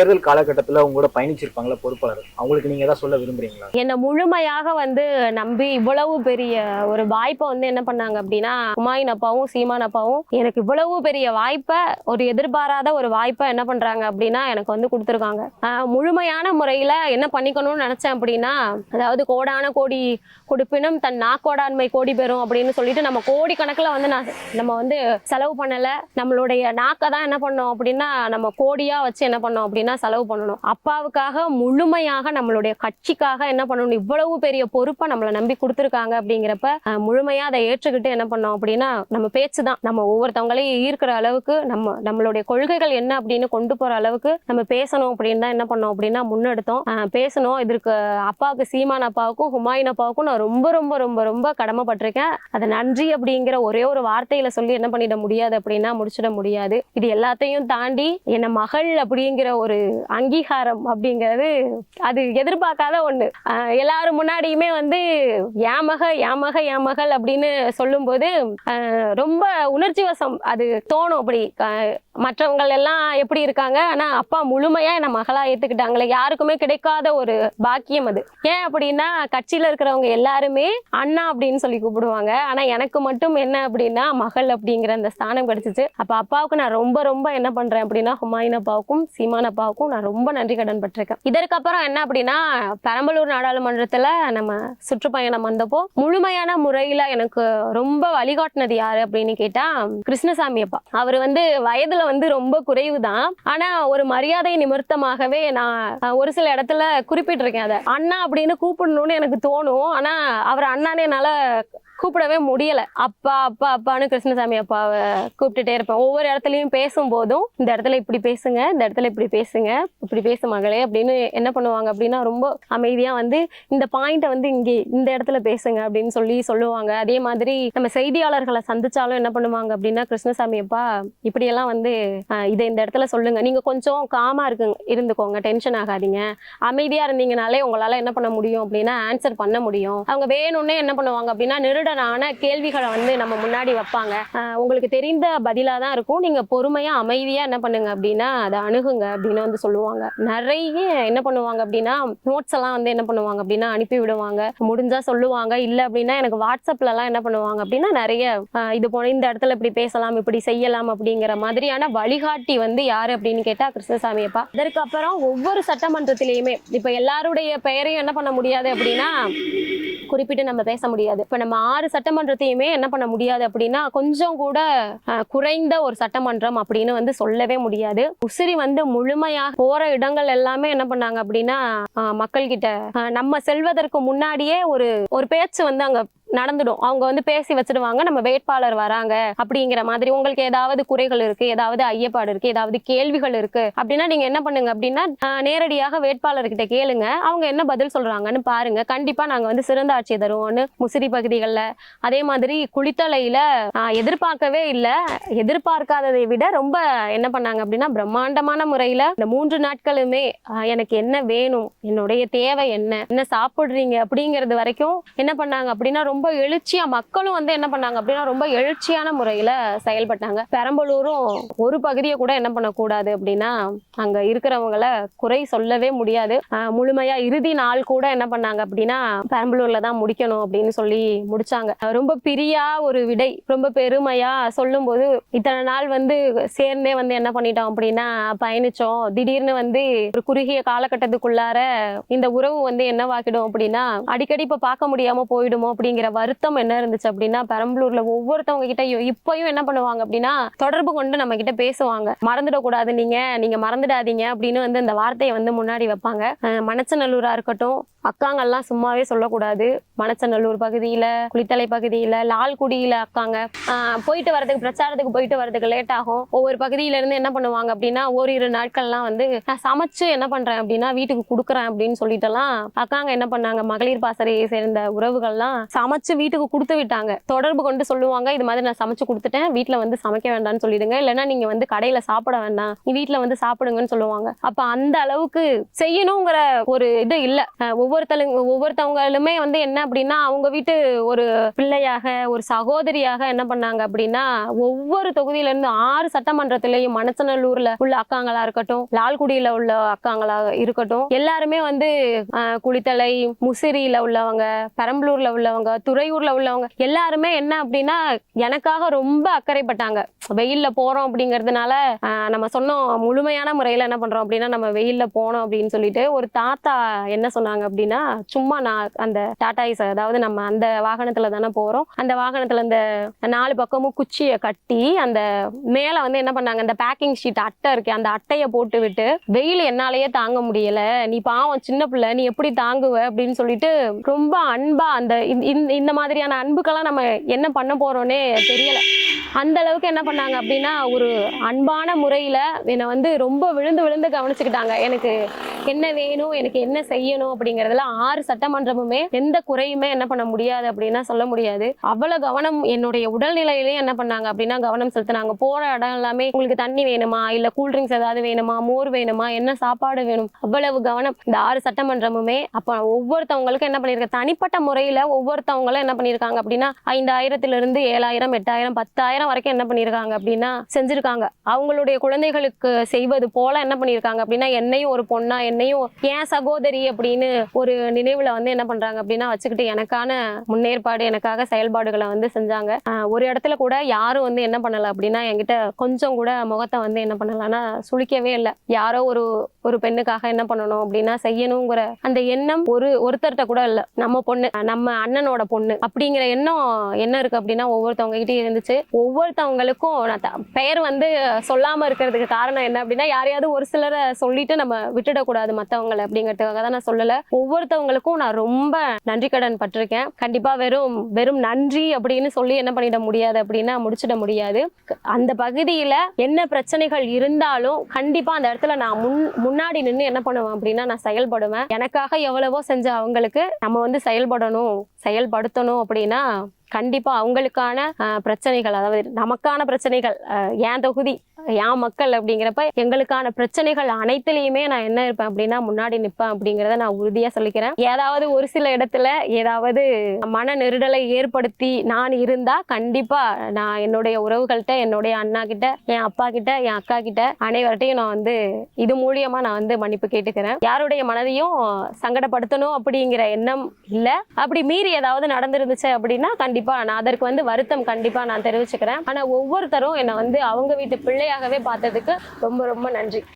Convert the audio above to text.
தேர்தல் காலகட்டத்தில் உங்களோட பயணிச்சிருப்பாங்களா பொறுப்பாளர். அவங்களுக்கு நீங்க ஏதாவது சொல்ல விரும்புறீங்களா? என்னை முழுமையாக வந்து நம்பி இவ்வளவு பெரிய ஒரு வாய்ப்பை வந்து என்ன பண்ணாங்க அப்படின்னா குமாயின் அப்பாவும் சீமான் அப்பாவும் எனக்கு இவ்வளவு பெரிய வாய்ப்பை ஒரு எதிர்பாராத ஒரு வாய்ப்பை என்ன பண்றாங்க அப்படின்னா எனக்கு வந்து கொடுத்துருக்காங்க. முழுமையான முறையில என்ன பண்ணிக்கணும்னு நினைச்சேன் அப்படின்னா அதாவது கோடான கோடி கொடுப்பினும் தன் நாக்கோடாண்மை கோடி பெறும் அப்படின்னு சொல்லிட்டு நம்ம கோடி கணக்கில் வந்து நான் நம்ம வந்து செலவு பண்ணலை. நம்மளுடைய நாக்கை தான் என்ன பண்ணோம் அப்படின்னா நம்ம கோடியா வச்சு என்ன பண்ணோம் அப்படின்னா செலவு பண்ணணும். அப்பாவுக்காக முழுமையாக நம்மளுடைய கட்சிக்காக என்ன பண்ணணும்? இவ்வளவு பெரிய பொறுப்பை நம்மளை நம்பி கொடுத்துருக்காங்க அப்படிங்கிறப்ப முழுமையாக அதை ஏற்றுக்கிட்டு என்ன பண்ணோம் அப்படின்னா நம்ம பேச்சு தான். நம்ம ஒவ்வொருத்தவங்களையும் ஈர்க்கிற அளவுக்கு நம்ம நம்மளுடைய கொள்கைகள் என்ன அப்படின்னு கொண்டு போற அளவுக்கு நம்ம பேசணும் அப்படின்னு தான் என்ன பண்ணோம் அப்படின்னா முன்னெடுத்தோம். பேசணும். இதற்கு அப்பாவுக்கு சீமான் அப்பாவுக்கும் ஹுமாயின் அப்பாவுக்கும் நான் ரொம்ப ரொம்ப ரொம்ப ரொம்ப கடமைப்பட்டிருக்கேன். அதை நன்றி அப்படிங்கிற ஒரே ஒரு வார்த்தையில சொல்லி என்ன பண்ணிட முடியாது அப்படின்னா முடிச்சிட முடியாது. இது எல்லாத்தையும் தாண்டி என்ன மகள் அப்படிங்கிற ஒரு அங்கீகாரம் அப்படிங்கிறது அது எதிர்பார்க்காத ஒண்ணு. எல்லாரும் முன்னாடியுமே வந்து ஏமக ஏமக ஏமகள் அப்படின்னு சொல்லும்போது ரொம்ப உணர்ச்சி வசம் அது தோணும் அப்படி. மற்றவங்க எல்லாம் எப்படி இருக்காங்க? ஆனா அப்பா முழுமையா என்ன மகளா ஏத்துக்கிட்டாங்களே. யாருக்குமே கிடைக்காத ஒரு பாக்கியம் அது. ஏன் அப்படின்னா கட்சியில இருக்கிறவங்க எல்லாருமே அண்ணா அப்படின்னு சொல்லி கூப்பிடுவாங்க. ஆனா எனக்கு மட்டும் என்ன அப்படின்னா மகள் அப்படிங்கிற அந்த ஸ்தானம் கிடைச்சிச்சு. அப்ப அப்பாவுக்கு நான் ரொம்ப ரொம்ப என்ன பண்றேன் அப்படின்னா ஹுமாயின் அப்பாவுக்கும் சீமான் அப்பாவுக்கும் நான் ரொம்ப நன்றி கடன் பட்டிருக்கேன் இதற்கப்புறம் என்ன அப்படின்னா பெரம்பலூர் நாடாளுமன்றத்துல நம்ம சுற்றுப்பயணம் வந்தப்போ முழுமையான முறையில எனக்கு ரொம்ப வழிகாட்டினது யாரு அப்படின்னு கேட்டா கிருஷ்ணசாமி அப்பா. அவர் வந்து வயதுல வந்து ரொம்ப குறைவு தான் ஆனா ஒரு மரியாதை நிமித்தமாகவே நான் ஒரு சில இடத்துல குறிப்பிட்டிருக்கேன் அதை. அண்ணா அப்படின்னு கூப்பிடணும்னு எனக்கு தோணும். ஆனா அவர் அண்ணானே என்னால கூப்பிடவே முடியல. அப்பா அப்பா அப்பான்னு கிருஷ்ணசாமி அப்பாவை கூப்பிட்டுட்டே இருப்பேன். ஒவ்வொரு இடத்துலையும் பேசும்போதும் இந்த இடத்துல இப்படி பேசுங்க இந்த இடத்துல இப்படி பேசுங்க இப்படி பேசு மகளே அப்படின்னு என்ன பண்ணுவாங்க அப்படின்னா ரொம்ப அமைதியா வந்து இந்த பாயிண்ட்டை வந்து இங்கே இந்த இடத்துல பேசுங்க அப்படின்னு சொல்லி சொல்லுவாங்க. அதே மாதிரி நம்ம செய்தியாளர்களை சந்திச்சாலும் என்ன பண்ணுவாங்க அப்படின்னா கிருஷ்ணசாமி அப்பா இப்படியெல்லாம் வந்து ஆஹ், இதை இந்த இடத்துல சொல்லுங்க. நீங்க கொஞ்சம் காமா இருக்குங்க இருந்துக்கோங்க டென்ஷன் ஆகாதீங்க. அமைதியா இருந்தீங்கனாலே உங்களால என்ன பண்ண முடியும் அப்படின்னா ஆன்சர் பண்ண முடியும். அவங்க வேணும்னே என்ன பண்ணுவாங்க அப்படின்னா நிருடனான கேள்விகளை வந்து நம்ம முன்னாடி வைப்பாங்க. உங்களுக்கு தெரிந்த பதிலாக தான் இருக்கும். நீங்கள் பொறுமையாக அமைதியாக என்ன பண்ணுங்க அப்படின்னா அதை அணுகுங்க அப்படின்னு வந்து சொல்லுவாங்க. நிறைய என்ன பண்ணுவாங்க அப்படின்னா நோட்ஸ் எல்லாம் வந்து என்ன பண்ணுவாங்க அப்படின்னா அனுப்பி விடுவாங்க. முடிஞ்சா சொல்லுவாங்க. இல்லை அப்படின்னா எனக்கு வாட்ஸ்அப்லலாம் என்ன பண்ணுவாங்க அப்படின்னா நிறைய இது போன இந்த இடத்துல இப்படி பேசலாம் இப்படி செய்யலாம் அப்படிங்கிற மாதிரியான வழிகாட்டி வந்து யார் அப்படின்னு கேட்டால் கிருஷ்ணசாமி அப்பா. அதற்கப்புறம் ஒவ்வொரு சட்டமன்றத்திலையுமே இப்போ எல்லாருடைய பெயரையும் என்ன பண்ண முடியாது அப்படின்னா குறிப்பிட்டு நம்ம பேச முடியாது. இப்போ நம்ம ஆறு சட்டமன்றத்தையுமே என்ன பண்ண முடியாது அப்படின்னா கொஞ்சம் கூட குறைந்த ஒரு சட்டமன்றம் அப்படின்னு வந்து சொல்லவே முடியாது. உசிரி வந்து முழுமையாக போற இடங்கள் எல்லாமே என்ன பண்ணாங்க அப்படின்னா மக்கள் கிட்ட நம்ம செல்வதற்கு முன்னாடியே ஒரு ஒரு பேச்சு வந்து அங்க நடந்துடும். அவங்க வந்து பேசி வச்சிடுவாங்க நம்ம வேட்பாளர் வராங்க அப்படிங்கிற மாதிரி. உங்களுக்கு ஏதாவது குறைகள் இருக்கு ஏதாவது ஐயப்பாடு இருக்கு ஏதாவது கேள்விகள் இருக்கு அப்படின்னா நீங்க என்ன பண்ணுங்க அப்படின்னா நேரடியாக வேட்பாளர்கிட்ட கேளுங்க. அவங்க என்ன பதில் சொல்றாங்கன்னு பாருங்க. கண்டிப்பா நாங்க வந்து சிறந்த ஆட்சி தருவோம்னு முசிறி பகுதிகளில். அதே மாதிரி குளித்தலையில எதிர்பார்க்கவே இல்லை. எதிர்பார்க்காததை விட ரொம்ப என்ன பண்ணாங்க அப்படின்னா பிரம்மாண்டமான முறையில இந்த மூன்று நாட்களுமே எனக்கு என்ன வேணும் என்னுடைய தேவை என்ன என்ன சாப்பிடுறீங்க அப்படிங்கிறது வரைக்கும் என்ன பண்ணாங்க அப்படின்னா ரொம்ப எழுச்சியா மக்களும் வந்து என்ன பண்ணாங்க அப்படின்னா ரொம்ப எழுச்சியான முறையில செயல்பட்டாங்க. பெரம்பலூரும் ஒரு பகுதியை கூட என்ன பண்ணக்கூடாது அப்படின்னா அங்க இருக்கிறவங்கள குறை சொல்லவே முடியாது. ஆஹ் முழுமையா இறுதி நாள் கூட என்ன பண்ணாங்க அப்படின்னா பெரம்பலூர்ல தான் முடிக்கணும் அப்படின்னு சொல்லி முடிச்சாங்க. ரொம்ப பிரியா ஒரு விடை ரொம்ப பெருமையா சொல்லும்போது இத்தனை நாள் வந்து சேர்ந்தே வந்து என்ன பண்ணிட்டோம் அப்படின்னா பயணிச்சோம். திடீர்னு வந்து ஒரு குறுகிய காலகட்டத்துக்குள்ளார இந்த உறவு வந்து என்னவாக்கிடும் அப்படின்னா அடிக்கடி இப்ப பார்க்க முடியாம போயிடுமோ அப்படிங்கிற வருத்தம் என்ன இருந்துச்சு அப்படின்னா பெரம்பலூர்ல ஒவ்வொருத்தவங்க கிட்ட இப்பயும் என்ன பண்ணுவாங்க அப்படின்னா தொடர்பு கொண்டு நம்ம கிட்ட பேசுவாங்க. மறந்துடக்கூடாது நீங்க நீங்க மறந்துடாதீங்க அப்படின்னு வந்து இந்த வார்த்தையை வந்து முன்னாடி வைப்பாங்க. மணச்சநல்லூரா இருக்கட்டும் அக்காங்கெல்லாம் சும்மாவே சொல்லக்கூடாது. மணச்சநல்லூர் பகுதியில குளித்தலை பகுதியில லால்குடியில அக்காங்க. ஆஹ் போயிட்டு வரதுக்கு பிரச்சாரத்துக்கு போயிட்டு வரதுக்கு லேட் ஆகும். ஒவ்வொரு பகுதியில இருந்து என்ன பண்ணுவாங்க அப்படின்னா ஓரிரு நாட்கள்லாம் வந்து நான் சமைச்சு என்ன பண்றேன் அப்படின்னா வீட்டுக்கு கொடுக்குறேன் அப்படின்னு சொல்லிட்டுலாம் அக்காங்க என்ன பண்ணாங்க மகளிர் பாசறையை சேர்ந்த உறவுகள்லாம் சமை சமைச்சு வீட்டுக்கு கொடுத்து விட்டாங்க. தொடர்பு கொண்டு சொல்லுவாங்க இது மாதிரி நான் சமைச்சு கொடுத்துட்டேன் வீட்ல வந்து சமைக்க வேண்டாம்னு சொல்லிடுங்க இல்லைன்னா நீங்க வந்து கடையில சாப்பிட வேண்டாம் நீ வீட்ல வந்து சாப்பிடுங்கன்னு சொல்லுவாங்க. அப்ப அந்த அளவுக்கு செய்யணுங்கிற ஒரு இது இல்ல. அஹ் ஒவ்வொருத்தலுங்க ஒவ்வொருத்தவங்களுமே வந்து என்ன அப்படின்னா அவங்க வீட்டு ஒரு பிள்ளையாக ஒரு சகோதரியாக என்ன பண்ணாங்க அப்படின்னா ஒவ்வொரு தொகுதியில இருந்து ஆறு சட்டமன்றத்திலையும் மணச்சநல்லூர்ல உள்ள அக்காங்களா இருக்கட்டும் லால்குடியில உள்ள அக்காங்களா இருக்கட்டும் எல்லாருமே வந்து ஆஹ், குளித்தலை முசிறியில உள்ளவங்க பெரம்பலூர்ல உள்ளவங்க துறையூர்ல உள்ளவங்க எல்லாருமே என்ன அப்படின்னா எனக்காக ரொம்ப அக்கறைப்பட்டாங்க. வெயில்ல போறோம் அப்படிங்கறதுனால நம்ம சொன்னோம் முழுமையான முறையில என்ன பண்றோம் அப்படின்னா நம்ம வெயில்ல போனோம் அப்படின்னு சொல்லிட்டு ஒரு தாத்தா என்ன சொன்னாங்க அப்படின்னா சும்மா நான் அந்த டாடா ஐஸ் அதாவது நம்ம அந்த வாகனத்துல தானே போறோம். அந்த வாகனத்துல இந்த நாலு பக்கமும் குச்சியை கட்டி அந்த மேல வந்து என்ன பண்ணாங்க அந்த பேக்கிங் ஷீட் அட்டை இருக்கு அந்த அட்டையை போட்டு விட்டு வெயில் என்னாலேயே தாங்க முடியல. நீ பாவம் சின்ன பிள்ளை நீ எப்படி தாங்குவ? அப்படின்னு சொல்லிட்டு ரொம்ப அன்பா அந்த இந்த- மாதிரியான அன்புக்கெல்லாம் நம்ம என்ன பண்ண போறோம்னே தெரியல. அந்த அளவுக்கு என்ன பண்ணாங்க அப்படின்னா ஒரு அன்பான முறையில என்னை வந்து ரொம்ப விழுந்து விழுந்து கவனிச்சுக்கிட்டாங்க. எனக்கு என்ன வேணும் எனக்கு என்ன செய்யணும் அப்படிங்கறதுல ஆறு சட்டமன்றமுமே எந்த குறையுமே என்ன பண்ண முடியாது அப்படின்னா சொல்ல முடியாது. அவ்வளவு கவனம் என்னுடைய உடல்நிலையிலேயே என்ன பண்ணாங்க அப்படின்னா கவனம் செலுத்தினாங்க. போற இடம் எல்லாமே உங்களுக்கு தண்ணி வேணுமா? இல்ல கூல்ட்ரிங்க்ஸ் ஏதாவது வேணுமா? மோர் வேணுமா? என்ன சாப்பாடு வேணும்? அவ்வளவு கவனம் இந்த ஆறு சட்டமன்றமுமே. அப்ப ஒவ்வொருத்தவங்களுக்கும் என்ன பண்ணிருக்க தனிப்பட்ட முறையில ஒவ்வொருத்தவங்களும் என்ன பண்ணிருக்காங்க அப்படின்னா ஐந்தாயிரத்துல இருந்து ஏழாயிரம் எட்டாயிரம் பத்தாயிரம் வரைக்கும் என்ன பண்ணிருக்காங்க அப்படின்னா செஞ்சிருக்காங்க. அவங்களுடைய குழந்தைகளுக்கு செய்வது போல என்ன பண்ணிருக்காங்க அப்படின்னா என்னையும் ஒரு பொண்ணா என்னையும் என் சகோதரி அப்படின்னு ஒரு நினைவுல வந்து என்ன பண்றாங்க அப்படின்னா வச்சுக்கிட்டு எனக்கான முன்னேற்பாடு எனக்காக செயல்பாடுகளை வந்து செஞ்சாங்க. ஒரு இடத்துல கூட யாரும் வந்து என்ன பண்ணல அப்படின்னா என்கிட்ட கொஞ்சம் கூட முகத்தை வந்து என்ன பண்ணலன்னா சுளிக்கவே இல்லை. யாரோ ஒரு ஒரு பெண்ணுக்காக என்ன பண்ணணும் அப்படின்னா செய்யணுங்கிற அந்த எண்ணம் ஒரு ஒருத்தர்கிட்ட கூட இல்லை. நம்ம பொண்ணு நம்ம அண்ணனோட பொண்ணு அப்படிங்கிற எண்ணம் என்ன இருக்கு அப்படின்னா ஒவ்வொருத்தவங்க கிட்டே இருந்துச்சு. ஒவ்வொருத்தவங்களுக்கும் நான் த- பெயர் வந்து சொல்லாம இருக்கிறதுக்கு காரணம் என்ன அப்படின்னா யாரையாவது ஒரு சிலரை சொல்லிட்டு நம்ம விட்டுடக்கூடாது மத்தவங்களை அப்படிங்கிறதுக்காக தான் நான் சொல்லல. ஒவ்வொருத்தவங்களுக்கும் நான் ரொம்ப நன்றி கடன் பட்டிருக்கேன். கண்டிப்பா வெறும் வெறும் நன்றி அப்படின்னு சொல்லி என்ன பண்ணிட முடியாது அப்படின்னா முடிச்சிட முடியாது. அந்த பகுதியில என்ன பிரச்சனைகள் இருந்தாலும் கண்டிப்பா அந்த இடத்துல நான் முன் முன்னாடி நின்று என்ன பண்ணுவேன் அப்படின்னா நான் செயல்படுவேன். எனக்காக எவ்வளவோ செஞ்ச அவங்களுக்கு நம்ம வந்து செயல்படணும் செயல்படுத்தணும் அப்படின்னா கண்டிப்பாக அவங்களுக்கான பிரச்சனைகள் அதாவது நமக்கான பிரச்சனைகள் என் தொகுதி என் மக்கள் அப்படிங்கிறப்ப எங்களுக்கான பிரச்சனைகள் அனைத்துலேயுமே நான் என்ன இருப்பேன் அப்படின்னா முன்னாடி நிற்பேன் அப்படிங்கிறத நான் உறுதியாக சொல்லிக்கிறேன். ஏதாவது ஒரு சில இடத்துல ஏதாவது மன நெருடலை ஏற்படுத்தி நான் இருந்தால் கண்டிப்பாக நான் என்னுடைய உறவுகள்கிட்ட என்னுடைய அண்ணா கிட்ட என் அப்பா கிட்ட என் அக்கா கிட்ட அனைவர்கிட்டையும் நான் வந்து இது மூலியமா நான் வந்து மன்னிப்பு கேட்டுக்கிறேன். யாருடைய மனதையும் சங்கடப்படுத்தணும் அப்படிங்கிற எண்ணம் இல்லை. அப்படி மீறி ஏதாவது நடந்திருந்துச்சு அப்படின்னா கண்டிப்பாக கண்டிப்பா நான் அதற்கு வந்து வருத்தம் கண்டிப்பா நான் தெரிவிச்சுக்கிறேன். ஆனா ஒவ்வொருத்தரும் என்னை வந்து அவங்க வீட்டு பிள்ளையாகவே பார்த்ததுக்கு ரொம்ப ரொம்ப நன்றி.